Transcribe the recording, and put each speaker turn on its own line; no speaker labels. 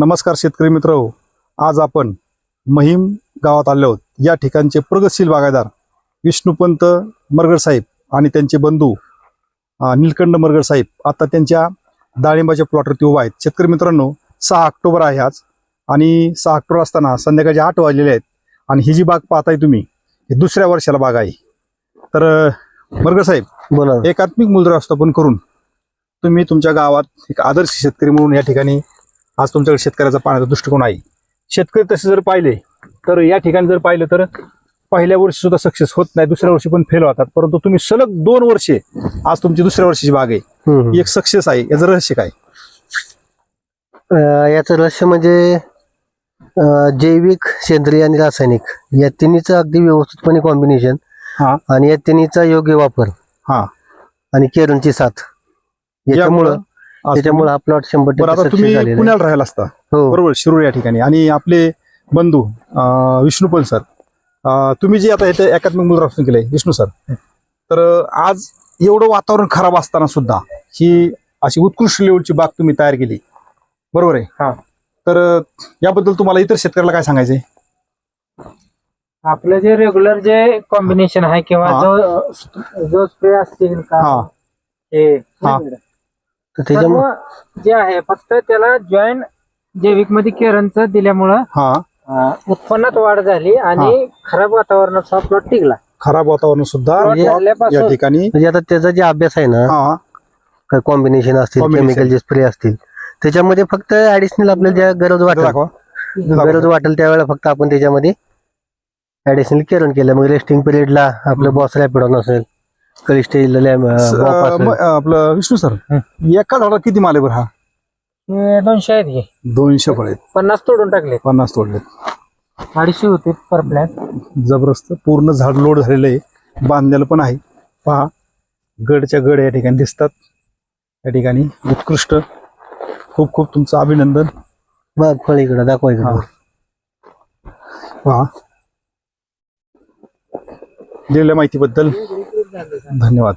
नमस्कार शेतकरी मित्र आज आपण महिम गावात आलो आहोत. या ठिकाणचे प्रगतशील बागायदार विष्णुपंत मरगड साहेब आणि त्यांचे बंधू अं, निलकंठ मरगड साहेब आता त्यांच्या डाळिंबाच्या प्लॉटवरती उभा आहेत. शेतकरी मित्रांनो सहा ऑक्टोबर आहे आज आणि सहा ऑक्टोबर असताना संध्याकाळचे आठ वाजलेले आहेत आणि ही जी बाग पाहताय तुम्ही ही दुसऱ्या वर्षाला बाग आहे. तर मरगड साहेब
बोला.
एकात्मिक मूल्यव्यवस्थापन करून तुम्ही तुमच्या गावात एक आदर्श शेतकरी म्हणून या ठिकाणी आज तुमच्याकडे शेतकऱ्याचा पाण्याचा दृष्टिकोन आहे. शेतकरी तसे जर पाहिले तर या ठिकाणी जर पाहिलं तर पहिल्या वर्षी सुद्धा सक्सेस होत नाही दुसऱ्या वर्षी पण फेल होतात. परंतु तुम्ही सलग दोन वर्षे आज तुमची दुसऱ्या वर्षीची बाग आहे. एक सक्सेस आहे याचं रहस्य काय?
याचं रहस्य म्हणजे जैविक सेंद्रिय आणि रासायनिक या तिन्हीचं अगदी व्यवस्थितपणे कॉम्बिनेशन
हा.
आणि या तिन्हीचा योग्य वापर.
हा.
आणि केरनची साथ. याच्यामुळं त्याच्यामुळे हा प्लॉट शंभर
बरं
टक्के
आता तुम्ही. पुण्याला राहायला असता.
हो.
बरोबर शिरूर या ठिकाणी. आणि आपले बंधू अं, विष्णुपल सर. अं, तुम्ही जे आता इथे एकात्मिक मूल्यव्यवस्थापन केलंय विष्णू सर. तर अं, आज एवढं वातावरण खराब असताना सुद्धा ही अशी उत्कृष्ट लेवलची बाग तुम्ही तयार केली. बरोबर आहे?
हा.
तर अं, याबद्दल तुम्हाला इतर शेतकऱ्याला काय सांगायचंय?
आपलं जे रेग्युलर जे कॉम्बिनेशन आहे किंवा
हा.
जो जो स्प्रे असतील का?
हा.
हे.
हा.
तर त्याच्यामुळे
सर्व जे आहे फक्त त्याला जॉईंट जैविकमध्ये केरनचं दिल्यामुळं
हा.
अं, उत्पन्नात वाढ झाली आणि खराब वातावरणात हा प्लॉट टिकला.
खराब वातावरण सुद्धा
Plot
या
झाल्यापासून
ठिकाणी
म्हणजे आता त्याचा जे अभ्यास आहे ना
हा.
कॉम्बिनेशन असतील
Combination.
केमिकल जे स्प्रे असतील त्याच्यामध्ये फक्त ऍडिशनल आपल्याला ज्या गरज वाटेल
दाखवा.
गरज वाटेल त्यावेळेला फक्त आपण त्याच्यामध्ये ऍडिशनल केरन केलं. मग रेस्टिंग पिरियडला आपलं बॉस रॅपिडॉन असेल.
म- आपलं विष्णू सर एका झाडाला किती माले बरं हा?
हे दोनशे आहेत घे
दोनशे फळ आहेत.
पन्नास तोडून टाकले
पन्नास तोडले
अडीचशे होते पर प्लॅन
जबरदस्त पूर्ण झाड लोड झालेलं आहे. बांधलेलं पण आहे. पहा गडच्या गड या ठिकाणी दिसतात. या ठिकाणी उत्कृष्ट. खूप खूप तुमचं अभिनंदन.
बघ फळ इकडं दाखवा इकडं.
पहा. दिलेल्या माहितीबद्दल. धन्यवाद.